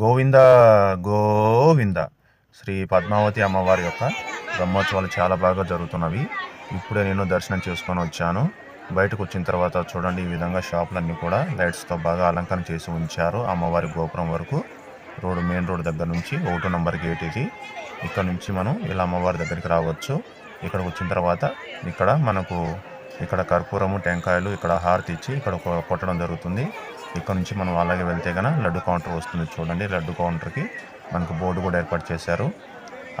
గోవింద గోవింద. శ్రీ పద్మావతి అమ్మవారి యొక్క బ్రహ్మోత్సవాలు చాలా బాగా జరుగుతున్నవి. ఇప్పుడే నేను దర్శనం చేసుకొని వచ్చాను. బయటకు వచ్చిన తర్వాత చూడండి ఈ విధంగా షాపులన్నీ కూడా లైట్స్తో బాగా అలంకరణ చేసి ఉంచారు అమ్మవారి గోపురం వరకు. రోడ్డు మెయిన్ రోడ్ దగ్గర నుంచి ఒకటో నంబర్ గేట్ ఇది. ఇక్కడ నుంచి మనం ఇలా అమ్మవారి దగ్గరికి రావచ్చు. ఇక్కడికి వచ్చిన తర్వాత ఇక్కడ మనకు ఇక్కడ కర్పూరము టెంకాయలు ఇక్కడ హారతి ఇచ్చి ఇక్కడ కొట్టడం జరుగుతుంది. ఇక్కడ నుంచి మనం అలాగే వెళ్తే కనుక లడ్డు కౌంటర్ వస్తుంది చూడండి. లడ్డు కౌంటర్కి మనకు బోర్డు కూడా ఏర్పాటు చేశారు.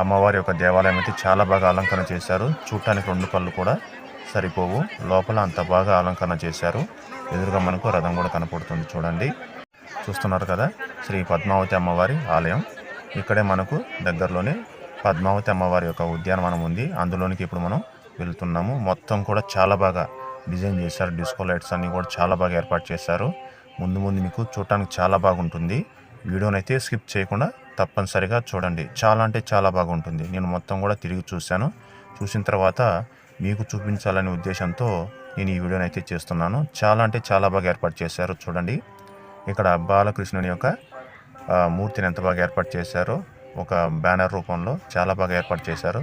అమ్మవారి యొక్క దేవాలయం అయితే చాలా బాగా అలంకరణ చేశారు. చూడటానికి రెండు కళ్ళు కూడా సరిపోవు. లోపల అంత బాగా అలంకరణ చేశారు. ఎదురుగా మనకు రథం కూడా కనపడుతుంది చూడండి. చూస్తున్నారు కదా శ్రీ పద్మావతి అమ్మవారి ఆలయం. ఇక్కడే మనకు దగ్గరలోనే పద్మావతి అమ్మవారి యొక్క ఉద్యానవనం ఉంది. అందులోనికి ఇప్పుడు మనం వెళ్తున్నాము. మొత్తం కూడా చాలా బాగా డిజైన్ చేశారు. డిస్కో లైట్స్ అన్ని కూడా చాలా బాగా ఏర్పాటు చేశారు. ముందు ముందు మీకు చూడటానికి చాలా బాగుంటుంది. వీడియోనైతే స్కిప్ చేయకుండా తప్పనిసరిగా చూడండి. చాలా అంటే చాలా బాగుంటుంది. నేను మొత్తం కూడా తిరిగి చూశాను. చూసిన తర్వాత మీకు చూపించాలనే ఉద్దేశంతో నేను ఈ వీడియోని అయితే చేస్తున్నాను. చాలా అంటే చాలా బాగా ఏర్పాటు చేశారు. చూడండి. ఇక్కడ బాలకృష్ణుని యొక్క మూర్తిని ఎంత బాగా ఏర్పాటు చేశారో ఒక బ్యానర్ రూపంలో చాలా బాగా ఏర్పాటు చేశారు.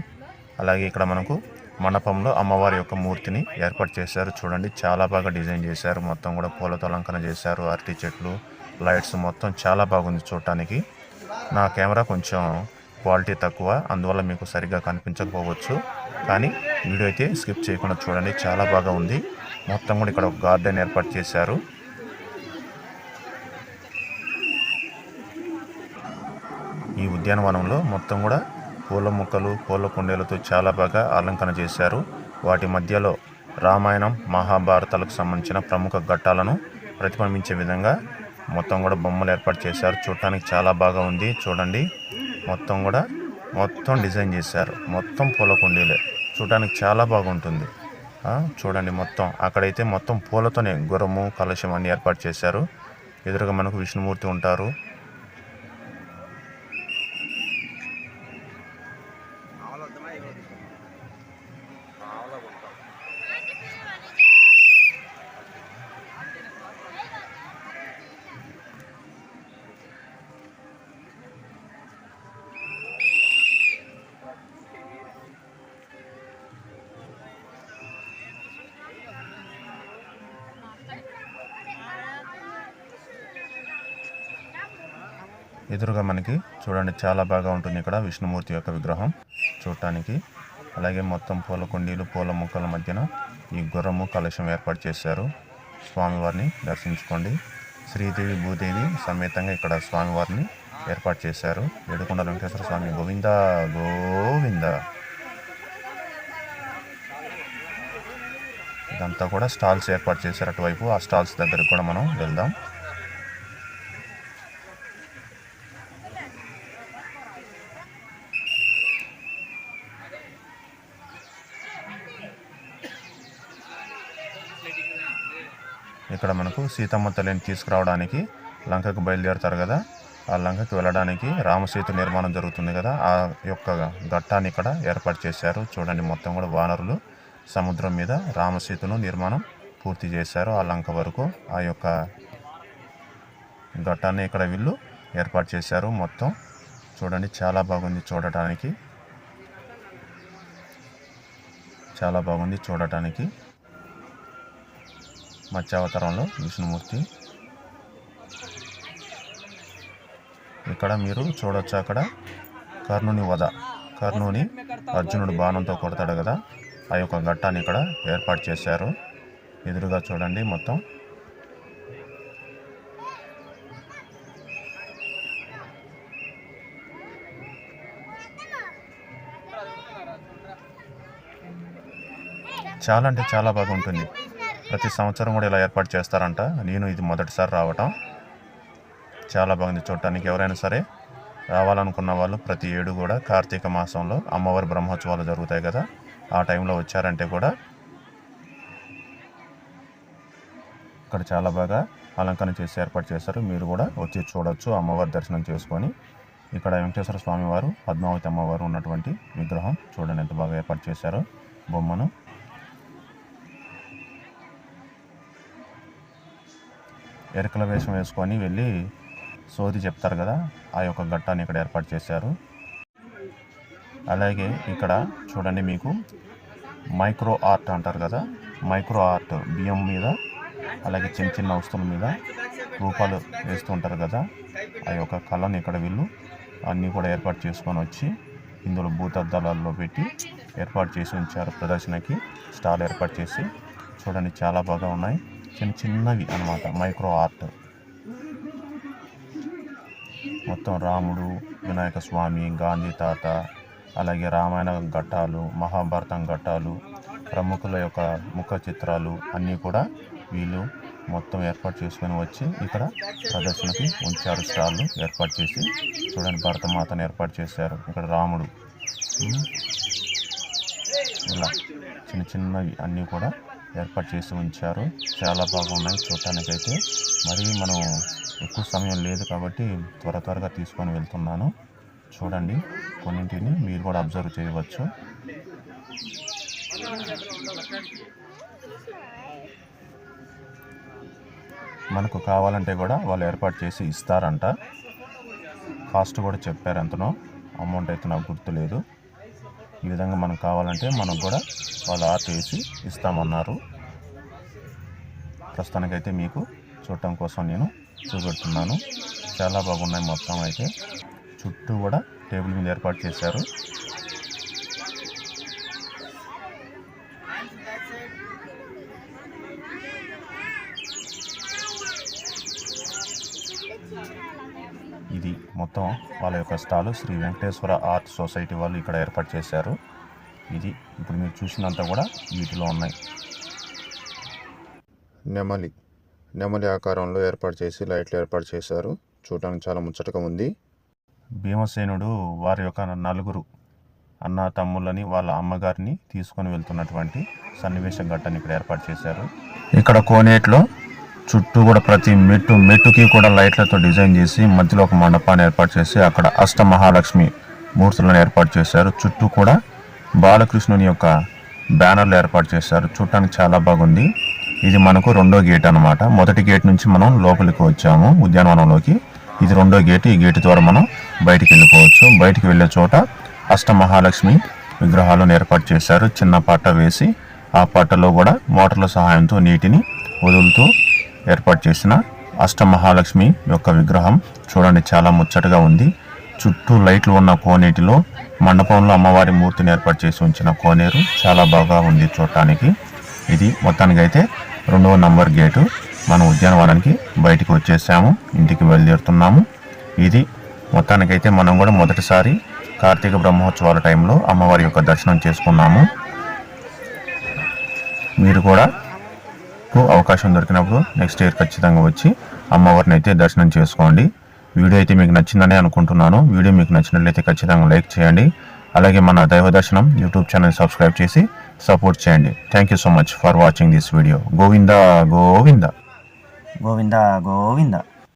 అలాగే ఇక్కడ మనకు మండపంలో అమ్మవారి యొక్క మూర్తిని ఏర్పాటు చేశారు. చూడండి చాలా బాగా డిజైన్ చేశారు. మొత్తం కూడా పూలతో అలంకరణ చేశారు. అరటి చెట్లు లైట్స్ మొత్తం చాలా బాగుంది చూడటానికి. నా కెమెరా కొంచెం క్వాలిటీ తక్కువ అందువల్ల మీకు సరిగ్గా కనిపించకపోవచ్చు. కానీ వీడియో అయితే స్కిప్ చేయకుండా చూడండి చాలా బాగా ఉంది. మొత్తం కూడా ఇక్కడ ఒక గార్డెన్ ఏర్పాటు చేశారు. ఈ ఉద్యానవనంలో మొత్తం కూడా పూల మొక్కలు పూల కుండీలతో చాలా బాగా అలంకరణ చేశారు. వాటి మధ్యలో రామాయణం మహాభారతాలకు సంబంధించిన ప్రముఖ ఘట్టాలను ప్రతిబింబించే విధంగా మొత్తం కూడా బొమ్మలు ఏర్పాటు చేశారు. చూడటానికి చాలా బాగా ఉంది. చూడండి. మొత్తం కూడా మొత్తం డిజైన్ చేశారు. మొత్తం పూల కుండీలే. చూడటానికి చాలా బాగుంటుంది. చూడండి మొత్తం. అక్కడైతే మొత్తం పూలతోనే గుర్రము కలశం అన్ని ఏర్పాటు చేశారు. ఎదురుగా మనకు విష్ణుమూర్తి ఉంటారు. ఎదురుగా మనకి చూడండి చాలా బాగా ఉంటుంది ఇక్కడ విష్ణుమూర్తి యొక్క విగ్రహం చూడటానికి. అలాగే మొత్తం పూల కుండీలు పూల మొక్కల మధ్యన ఈ గుర్రము కలశం ఏర్పాటు చేశారు. స్వామివారిని దర్శించుకోండి. శ్రీదేవి భూదేవి సమేతంగా ఇక్కడ స్వామివారిని ఏర్పాటు చేశారు. ఏడుకొండ వెంకటేశ్వర స్వామి గోవింద గోవింద. ఇదంతా కూడా స్టాల్స్ ఏర్పాటు చేశారు. అటువైపు ఆ స్టాల్స్ దగ్గరికి కూడా మనం వెళ్దాం. ఇక్కడ మనకు సీతమ్మ తల్లిని తీసుకురావడానికి లంకకు బయలుదేరుతారు కదా. ఆ లంకకు వెళ్ళడానికి రామసేతు నిర్మాణం జరుగుతుంది కదా. ఆ యొక్క ఘట్టాన్ని ఇక్కడ ఏర్పాటు చేశారు. చూడండి మొత్తం కూడా వానరులు సముద్రం మీద రామసేతును నిర్మాణం పూర్తి చేశారు. ఆ లంక వరకు ఆ యొక్క ఘట్టాన్ని ఇక్కడ వీళ్ళు ఏర్పాటు చేశారు మొత్తం. చూడండి చాలా బాగుంది చూడటానికి. చాలా బాగుంది చూడటానికి. మత్స్యావతారంలో విష్ణుమూర్తి. ఇక్కడ మీరు చూడొచ్చు అక్కడ కర్ణుని వధ. కర్ణుని అర్జునుడు బాణంతో కొడతాడు కదా. ఆ యొక్క ఘట్టాన్ని ఇక్కడ ఏర్పాటు చేశారు. ఎదురుగా చూడండి మొత్తం. చాలా అంటే చాలా బాగుంటుంది. ప్రతి సంవత్సరం కూడా ఇలా ఏర్పాటు చేస్తారంట. నేను ఇది మొదటిసారి రావటం. చాలా బాగుంది చూడటానికి. ఎవరైనా సరే రావాలనుకున్న వాళ్ళు ప్రతి ఏడు కూడా కార్తీక మాసంలో అమ్మవారి బ్రహ్మోత్సవాలు జరుగుతాయి కదా. ఆ టైంలో వచ్చారంటే కూడా ఇక్కడ చాలా బాగా అలంకరణ చేసి ఏర్పాటు చేశారు. మీరు కూడా వచ్చి చూడొచ్చు అమ్మవారి దర్శనం చేసుకొని. ఇక్కడ వెంకటేశ్వర స్వామివారు పద్మావతి అమ్మవారు ఉన్నటువంటి విగ్రహం చూడండి ఎంత బాగా ఏర్పాటు చేశారు. బొమ్మను ఎరుకల వేషం వేసుకొని వెళ్ళి సోది చెప్తారు కదా ఆ యొక్క ఘట్టాన్ని ఇక్కడ ఏర్పాటు చేశారు. అలాగే ఇక్కడ చూడండి మీకు మైక్రో ఆర్ట్ అంటారు కదా మైక్రో ఆర్ట్ బియ్యం మీద అలాగే చిన్న చిన్న వస్తువుల మీద రూపాలు వేస్తుంటారు కదా ఆ యొక్క కళను ఇక్కడ వీళ్ళు అన్నీ కూడా ఏర్పాటు చేసుకొని వచ్చి ఇందులో భూతద్దాలలో పెట్టి ఏర్పాటు చేసి ఉంచారు. ప్రదర్శనకి స్టాల్ ఏర్పాటు చేసి చూడండి చాలా బాగా ఉన్నాయి. చిన్న చిన్నవి అన్నమాట మైక్రో ఆర్ట్. మొత్తం రాముడు వినాయక స్వామి గాంధీ తాత అలాగే రామాయణ ఘట్టాలు మహాభారతం ఘట్టాలు ప్రముఖుల యొక్క ముఖ చిత్రాలు అన్నీ కూడా వీళ్ళు మొత్తం ఏర్పాటు చేసుకొని వచ్చి ఇక్కడ ప్రదర్శనకి ఉంచారు స్టాళ్ళు ఏర్పాటు చేసి. చూడండి భరతమాతను ఏర్పాటు చేశారు ఇక్కడ రాముడు. ఇలా చిన్న చిన్నవి అన్నీ కూడా ఏర్పాటు చేసి ఉంచారు. చాలా బాగున్నాయి చూడటానికైతే. మరి మనం ఎక్కువ సమయం లేదు కాబట్టి త్వర త్వరగా తీసుకొని వెళ్తున్నాను. చూడండి కొన్నింటిని మీరు కూడా అబ్జర్వ్ చేయవచ్చు. మనకు కావాలంటే కూడా వాళ్ళు ఏర్పాటు చేసి ఇస్తారంట. కాస్ట్ కూడా చెప్పారు ఎంతనో అమౌంట్ అయితే నాకు గుర్తులేదు. ఈ విధంగా మనకు కావాలంటే మనకు కూడా వాళ్ళు ఆర్ట్ వేసి ఇస్తామన్నారు. ప్రస్తుతానికైతే మీకు చూడటం కోసం నేను చూపెడుతున్నాను. చాలా బాగున్నాయి మొత్తం అయితే. చుట్టూ కూడా టేబుల్ మీద ఏర్పాటు చేశారు ఇది మొత్తం వాళ్ళ యొక్క stall Shri Venkateswara art society వాళ్ళు ఇక్కడ ఏర్పాటు చేశారు. ఇది ఇప్పుడు మీరు చూసినంత కూడా వీటిలో ఉన్నాయి. నెమలి. నెమలి ఆకారంలో ఏర్పాటు చేసి లైట్లు ఏర్పాటు చేశారు. చూడడానికి చాలా ముచ్చటగా ఉంది. భీమసేనుడు వారి యొక్క నలుగురు అన్న తమ్ముళ్ళని వాళ్ళ అమ్మగారిని తీసుకొని వెళ్తున్నటువంటి సన్నివేశ ఘట్టాన్ని ఇక్కడ ఏర్పాటు చేశారు. ఇక్కడ కోనేట్లో చుట్టూ కూడా ప్రతి మెట్టు మెట్టుకి కూడా లైట్లతో డిజైన్ చేసి మధ్యలో ఒక మండపాన్ని ఏర్పాటు చేసి అక్కడ అష్ట మహాలక్ష్మి మూర్తులను ఏర్పాటు చేశారు. చుట్టూ కూడా బాలకృష్ణుని యొక్క బ్యానర్లు ఏర్పాటు చేశారు. చూడటానికి చాలా బాగుంది. ఇది మనకు రెండో గేట్ అన్నమాట. మొదటి గేట్ నుంచి మనం లోపలికి వచ్చాము ఉద్యానవనంలోకి. ఇది రెండో గేట్. ఈ గేట్ ద్వారా మనం బయటికి వెళ్ళిపోవచ్చు. బయటికి వెళ్ళే చోట అష్ట మహాలక్ష్మి విగ్రహాలను ఏర్పాటు చేశారు. చిన్న పట్ట వేసి ఆ పట్టలో కూడా మోటార్ల సహాయంతో నీటిని వదులుతూ ఏర్పాటు చేసిన అష్ట మహాలక్ష్మి యొక్క విగ్రహం చూడండి చాలా ముచ్చటగా ఉంది. చుట్టూ లైట్లు ఉన్న కోనేటిలో మండపంలో అమ్మవారి మూర్తిని ఏర్పాటు చేసి ఉంచిన కోనేరు చాలా బాగా ఉంది చూడటానికి. ఇది మొత్తానికైతే రెండవ నంబర్ గేటు. మనం ఉద్యానవనానికి బయటికి వచ్చేసాము ఇంటికి బయలుదేరుతున్నాము. ఇది మొత్తానికైతే మనం కూడా మొదటిసారి కార్తీక బ్రహ్మోత్సవాల టైంలో అమ్మవారి యొక్క దర్శనం చేసుకున్నాము. మీరు కూడా మీకు అవకాశం దొరికినప్పుడు నెక్స్ట్ ఇయర్ ఖచ్చితంగా వచ్చి అమ్మవారిని అయితే దర్శనం చేసుకోండి. వీడియో అయితే మీకు నచ్చిందని అనుకుంటున్నాను. వీడియో మీకు నచ్చినట్లయితే ఖచ్చితంగా లైక్ చేయండి. అలాగే మన దైవ దర్శనం యూట్యూబ్ ఛానల్ సబ్స్క్రైబ్ చేసి సపోర్ట్ చేయండి. Thank you so much for watching this video Govinda Govinda. Govinda Govinda.